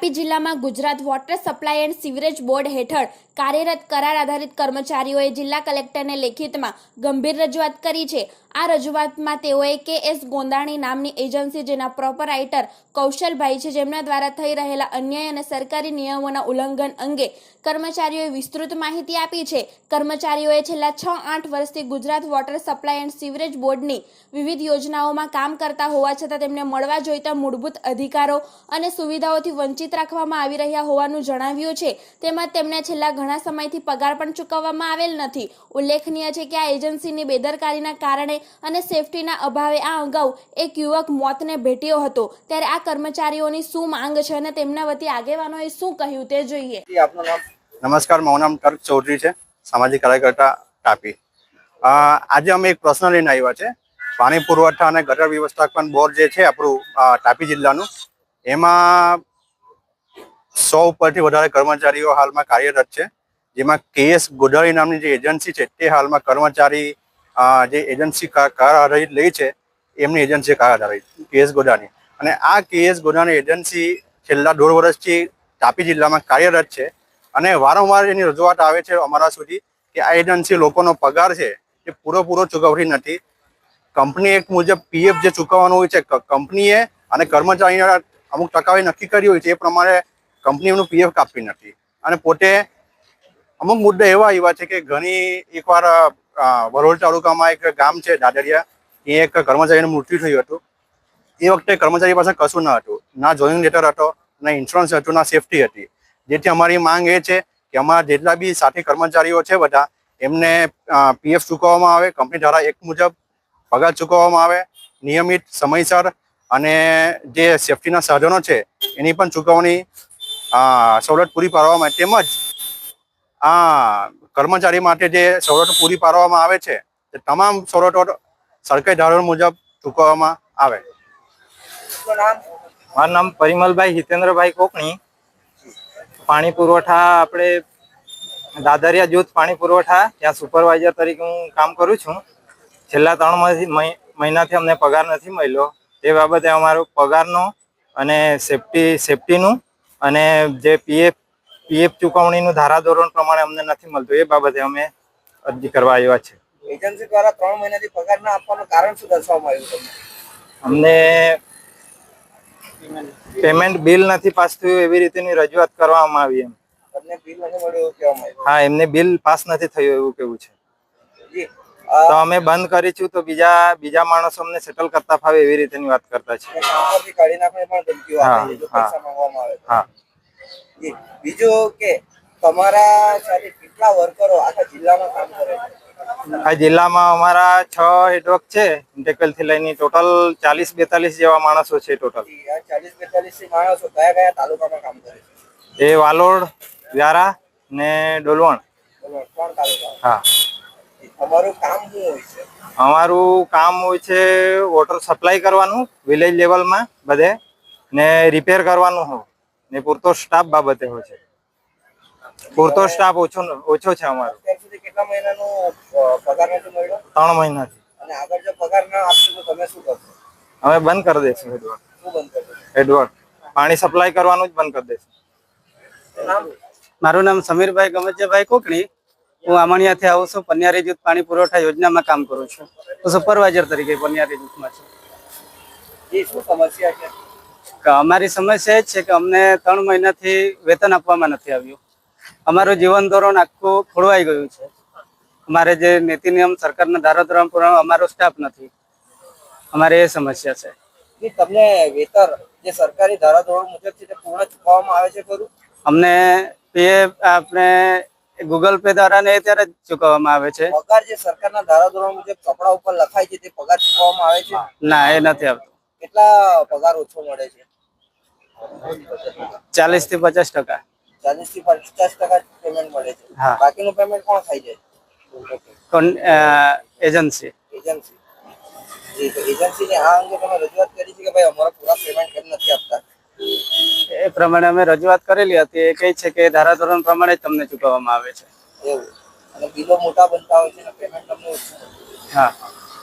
તાપી જિલ્લામાં Gujarat water supply and sewerage board હેઠળ કાર્યરત કરાર આધારિત કર્મચારીઓએ જિલ્લા કલેક્ટરને લેખિતમાં ગંભીર રજૂઆત કરી છે. આ રજૂઆતમાં તેઓએ કે એસ ગોંદાણી નામની એજન્સી જેના પ્રોપરાઇટર કૌશલભાઈ છે, જેમના દ્વારા થઈ રહેલા અન્યાય અને સરકારી નિયમોના ઉલ્લંઘન અંગે કર્મચારીઓએ વિસ્તૃત માહિતી આપી છે. કર્મચારીઓએ છેલ્લા છ, આઠ વર્ષથી Gujarat water supply and sewerage બોર્ડની વિવિધ યોજનાઓમાં કામ કરતા હોવા છતાં તેમને મળવા જોઈતા મૂળભૂત અધિકારો અને સુવિધાઓથી વંચિત રાખવામાં આવી રહ્યા હોવાનું જણાવ્યું છે. તેમજ તેમને છેલ્લા ઘણા સમયથી પગાર પણ ચૂકવવામાં આવેલ નથી. ઉલ્લેખનીય છે કે આ એજન્સીની બેદરકારીના કારણે અને સેફટીના અભાવે આ અગાઉ એક યુવક મોતને ભેટ્યો હતો. ત્યારે આ કર્મચારીઓની શું માંગ છે અને તેમના વતી આગેવાનોએ શું કહ્યું તે જોઈએ. નમસ્કાર, મારું નામ તર્ક ચૌધરી છે, સામાજિક કાર્યકર્તા ટાપી. આજે અમે એક પ્રશ્ન લઈને આવ્યા છે. પાણી પુરવઠા અને ગટર વ્યવસ્થાપન બોર્ડ જે છે આપણું તાપી જિલ્લાનું, એમાં સો ઉપરથી વધારે કર્મચારીઓ હાલમાં કાર્યરત છે, જેમાં કેએસ ગોડાળી નામની જે એજન્સી છે, તે હાલમાં કર્મચારી જે એજન્સી કાર આધારિત લે છે, એમની એજન્સી કાર આધારિત, કેએસ ગોડાણી અને આ કેએસ ગોડાણી એજન્સી છેલ્લા દોઢ વર્ષથી તાપી જિલ્લામાં કાર્યરત છે અને વારંવાર એની રજૂઆત આવે છે અમારા સુધી કે આ એજન્સી લોકોનો પગાર છે, એ પૂરેપૂરો ચૂકવતી નથી. કંપની એક મુજબ પીએફ જે ચૂકવવાનું હોય છે કંપનીએ અને કર્મચારીના અમુક ટકાવારી નક્કી કરી હોય છે, એ પ્રમાણે કંપની એમનું પીએફ કાપતી નથી. અને પોતે અમુક મુદ્દા એવા એવા છે કે ઘણી એકવાર વરોલ તાલુકામાં એક ગામ છે, દાદરિયા એ એક કર્મચારીનું મૃત્યુ થયું હતું. એ વખતે કર્મચારી પાસે કશું ન હતું. ના જોઈંગ લેટર હતો, ના ઇન્સ્યોરન્સ હતું, ના સેફટી હતી. જેથી અમારી માંગ એ છે કે અમારા જેટલા બી સાથી કર્મચારીઓ છે બધા, એમને પીએફ ચૂકવવામાં આવે, કંપની દ્વારા એક મુજબ પગાર ચૂકવવામાં આવે, નિયમિત સમયસર અને જે સેફટીના સાધનો છે, એની પણ ચૂકવણી સવલત પૂરી પાડવામાં આવે તેમજ આ કર્મચારી માટે જે સવલતો પૂરી પાડવામાં આવે છે, તે તમામ સવલતો સરકારી ધારણા મુજબ ચૂકવવામાં આવે. મારું નામ? પરિમલભાઈ હિતેન્દ્રભાઈ કોકણી. પાણી પુરવઠા આપણે દાદરિયા જૂથ પાણી પુરવઠા, ત્યાં સુપરવાઇઝર તરીકે હું કામ કરું છું. છેલ્લા ત્રણ મહિ- મહિ- મહિનાથી અમને પગાર નથી મળ્યો. તે બાબતે અમારો પગારનો અને સેફટી, સેફટીનું અને જે પીએફ પીએફ ચૂકવણીનું ધારાધોરણ પ્રમાણે અમને નથી મળતું એ બાબતે અમે અરજી કરવા આવ્યા છે. એજન્સી દ્વારા ત્રણ મહિનાથી પગાર ના આપવાનું કારણ શું દર્શાવવામાં આવ્યું તમને? અમને પેમેન્ટ બિલ નથી પાસ થયું એવી રીતેની રજૂઆત કરવામાં આવી એમ. તમને બિલ નથી મળ્યું એવું આવ્યું? હા એમને બિલ પાસ નથી થયું એવું કેવું છે. જી. તો અમે બંધ કરીશું તો બીજા બીજા માણસો અમને સેટલ કરતા ફાવે એવી રીતેની વાત કરતા છે બીજું કે તમારા સાથે કેટલા વર્કરો આખા જિલ્લામાં કામ કરે છે? આ જિલ્લામાં અમારા છ હેડવર્ક છે ઇન્ટેકલથી લઈને ટોટલ ચાલીસ બેતાલીસ જેવા માણસો છે ટોટલ ચાલીસ બેતાલીસ માણસો કયા કયા તાલુકામાં કામ કરે છે? એ વાલોડ વ્યારા ને ડોલવણ. હા. જી, તમારું કામ શું હોય છે? અમારું કામ હોય છે વોટર સપ્લાય કરવાનું વિલેજ લેવલમાં બધે ને રિપેર કરવાનું હોય. ને પૂરતો સ્ટાફ બાબતે હોય છે. પૂરતો સ્ટાફ ઓછો ઓછો છે અમારો. કેટલા મહિનાનો પગાર નથી મળ્યો? ત્રણ મહિનાથી. અને આગળ જો પગાર ના આપશો તો તમે શું કરશો? અમે બંધ કરી દઈશું હેડવર્ક શું બંધ કરશો હેડવર્ક પાણી સપ્લાય કરવાનું જ બંધ કરી દઈશું. મારું નામ સમીરભાઈ ગમતજીભાઈ કોકણી. હું આમણિયાથી આવું છું પન્યારી જૂથ પાણી પુરવઠા યોજનામાં કામ કરું છું. હું સુપરવાઇઝર તરીકે પન્યારી જૂથમાં છું. અમારી સમસ્યા એ જ છે કે અમને ત્રણ મહિનાથી વેતન આપવામાં નથી આવ્યું. અમારું જીવન ધોરણ આખું ખોળવાઈ ગયું છે. અમારે જે નીતિ નિયમ સરકારના ધારાધોરણ પ્રમાણે અમારો સ્ટાફ નથી. અમારે એ સમસ્યા છે. તમને વેતન જે સરકારી ધારાધોરણ મુજબ છે તે પૂર્ણ ચૂકવવામાં આવે છે ખરું? અમને પીએફ આપણે ગૂગલ પે દ્વારા ને ત્યારે જ ચૂકવવામાં આવે છે. પગાર જે સરકારના ધારાધોરણ મુજબ કપડા ઉપર લખાય છે તે પગાર ચૂકવવામાં આવે છે? ના એ નથી આવતો. કેટલા પગાર ઓછો મળે છે? ચાલીસથી પચાસ ટકા. ચાલીસથી પચાસ ટકા પેમેન્ટ મળે છે. હા. બાકીનું પેમેન્ટ કોણ ખાઈ જાય? એજન્સી એજન્સી જી એજન્સીને આ અંગે તમે રજૂઆત કરી છે કે ભાઈ અમારા પૂરા પેમેન્ટ કેમ નથી આપતા? એ પ્રમાણે અમે રજૂઆત કરેલી હતી. એ કહે છે કે ધારાધોરણ પ્રમાણે જ તમને ચૂકવવામાં આવે છે. અને બિલો મોટા બનતા હોય છે અને પેમેન્ટ તમને. હા.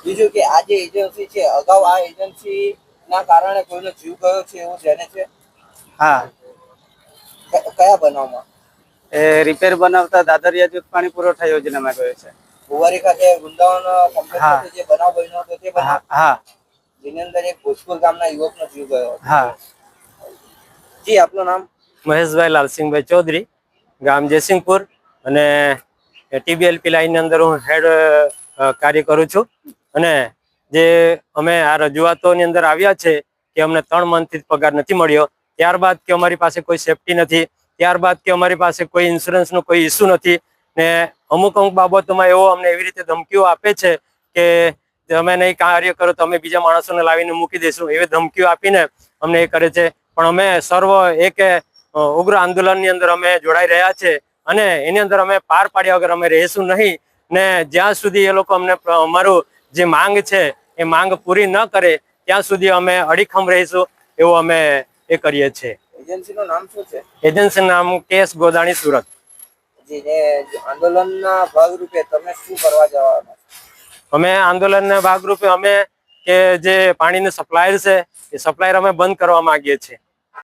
બીજું કે આ જે એજન્સી છે અગાઉ આ એજન્સી ના કારણે કોઈનો જીવ ગયો છે એવું જેને છે? હા. કયા બનાવમાં? એ રિપેર બનાવતા દાદરિયા જૂથ પાણી પુરવઠા યોજનામાં ગયો છે. ફુવારી ખાતે વૃંદાવન કોમ્પ્લેક્સ જે બનાવ બન્યો હતો તે બનાવ? હા હા. જેની અંદર એક ભોજપુર ગામના યુવકનો જીવ ગયો હતો. હા. જી, આપનું નામ? મહેશભાઈ લાલસિંહભાઈ ચૌધરી, ગામ જયસિંહપુર અને ટીબીએલપી લાઈનની અંદર હું હેડ કાર્ય કરું છું. અને જે અમે આ રજૂઆતોની અંદર આવ્યા છે કે અમને ત્રણ મંથથી પગાર નથી મળ્યો, ત્યારબાદ કે અમારી પાસે કોઈ સેફટી નથી, ત્યારબાદ કે અમારી પાસે કોઈ ઇન્સ્યોરન્સનો કોઈ ઇસ્યુ નથી, ને અમુક અમુક બાબતોમાં એવો અમને એવી રીતે ધમકીઓ આપે છે કે તમે નહીં કાર્ય કરો તો અમે બીજા માણસોને લાવીને મૂકી દઈશું, એવી ધમકીઓ આપીને અમને એ કરે છે. પણ અમે સર્વ એક ઉગ્ર આંદોલનની અંદર અમે જોડાઈ રહ્યા છે અને એની અંદર અમે પાર પાડ્યા વગર અમે રહીશું નહીં ને જ્યાં સુધી એ લોકો અમને અમારું જે માંગ છે એ માંગ પૂરી ન કરે ત્યાં સુધી અમે અડીખમ રહીશું એવું અમે એ કરીએ છીએ. એજન્સીનું નામ શું છે? એજન્સી નામ કેસ ગોદાણી સુરત. આંદોલનના ભાગરૂપે તમે શું કરવા જવાના અમે આંદોલનના ભાગરૂપે અમે કે જે પાણીની સપ્લાયર છે એ સપ્લાયર અમે બંધ કરવા માંગીએ છીએ.